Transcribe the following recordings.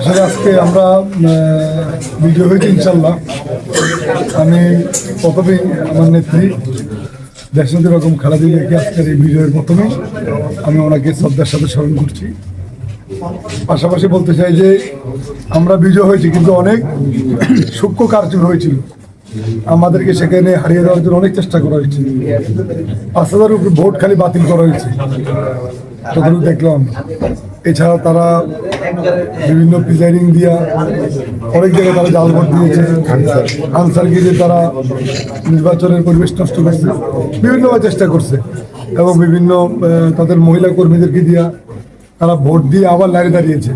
আসলে আজকে আমরা ভিডিও হয়েছে ইনশাল্লাহ আমি প্রথমেই আমার নেত্রী দেশনদী রকম খেলা দিয়ে রেখে আজকের এই ভিডিওর প্রথমে আমি ওনাকে শ্রদ্ধার সাথে স্মরণ করছি। পাশাপাশি বলতে চাই যে, আমরা বিজয় হয়েছি কিন্তু অনেক সূক্ষ্ম কার্যকর হয়েছিল। আমাদেরকে সেখানে হারিয়ে দেওয়ার জন্য অনেক চেষ্টা করা হয়েছে। পাঁচ হাজার ভোট খালি বাতিল করা হয়েছে। যতটুকু দেখলাম। এছাড়া তারা বিভিন্ন প্রিজাইডিং দিয়া অনেক জায়গায় তারা জাল ভোট দিয়েছে। আনসার গিয়ে তারা নির্বাচনের পরিবেশ নষ্ট করছে। বিভিন্নভাবে চেষ্টা করছে এবং বিভিন্ন তাদের মহিলা কর্মীদেরকে দিয়া তারা ভোট দিয়ে আবার লাইনে দাঁড়িয়েছে।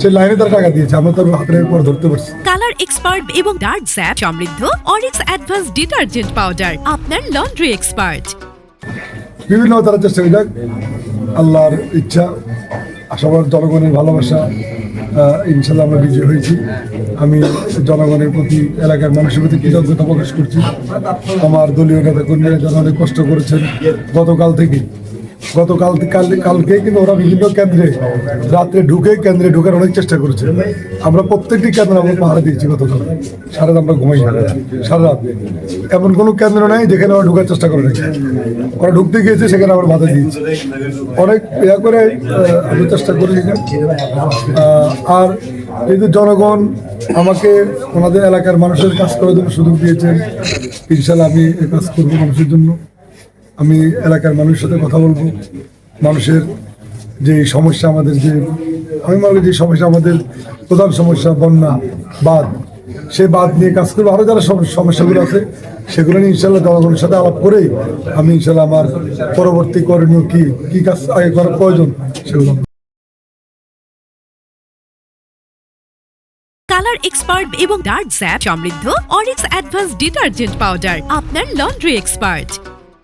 সেই লাইনে তারা টাকা দিয়েছে। আমরা তার হাতের পর ধরতে পারছি। কালার এক্সপার্ট এবং ডার্ক স্যাপ সমৃদ্ধ অরিক্স অ্যাডভান্স ডিটারজেন্ট পাউডার আপনার লন্ড্রি এক্সপার্ট। বিভিন্ন তারা চেষ্টা করে আল্লাহর ইচ্ছা সবার জনগণের ভালোবাসা ইনশাল্লাহ আমরা বিজয় হয়েছি। আমি জনগণের প্রতি, এলাকার মানুষের প্রতি কৃতজ্ঞতা প্রকাশ করছি। আমার দলীয় নেতা কর্মীরা যারা অনেক কষ্ট করেছেন, গতকাল থেকে গতকাল কাল কালকে কিন্তু ওরা বিভিন্ন কেন্দ্রে রাত্রে ঢুকে কেন্দ্রে ঢুকার অনেক চেষ্টা করেছে। আমরা প্রত্যেকটি কেন্দ্র আমরা পাহারা দিয়েছি গতকাল। সারা আমরা ঘুমাই সারা রাত। এমন কোনো কেন্দ্র নেই যেখানে ওরা ঢুকার চেষ্টা করে নাকি ওরা ঢুকতে গিয়েছে সেখানে আমরা বাধা দিয়েছি। অনেক ইয়া করে আমি চেষ্টা আহ, আর যেহেতু জনগণ আমাকে ওনাদের এলাকার মানুষের কাজ করার জন্য সুযোগ দিয়েছেন। ইনশাল্লাহ আমি কাজ করব মানুষের জন্য। আমি এলাকার মানুষের সাথে কথা বলব। মানুষের যে সমস্যা আমাদের যে, আমি মনে যে সমস্যা আমাদের প্রধান সমস্যা বন্যা বাদ সেই বাদ নিয়ে কাজ করব। আরও যারা সমস্যাগুলো আছে, সেগুলো নিয়ে ইনশাল্লাহ জনগণের সাথে আলাপ করেই আমি ইনশাল্লাহ আমার পরবর্তী করণীয় কি কি কাজ আগে করার প্রয়োজন সেগুলো। কালার এক্সপার্ট এবং ডার্ক স্যাপ সমৃদ্ধ অরিক্স অ্যাডভান্স ডিটারজেন্ট পাউডার, আপনার লন্ড্রি এক্সপার্ট।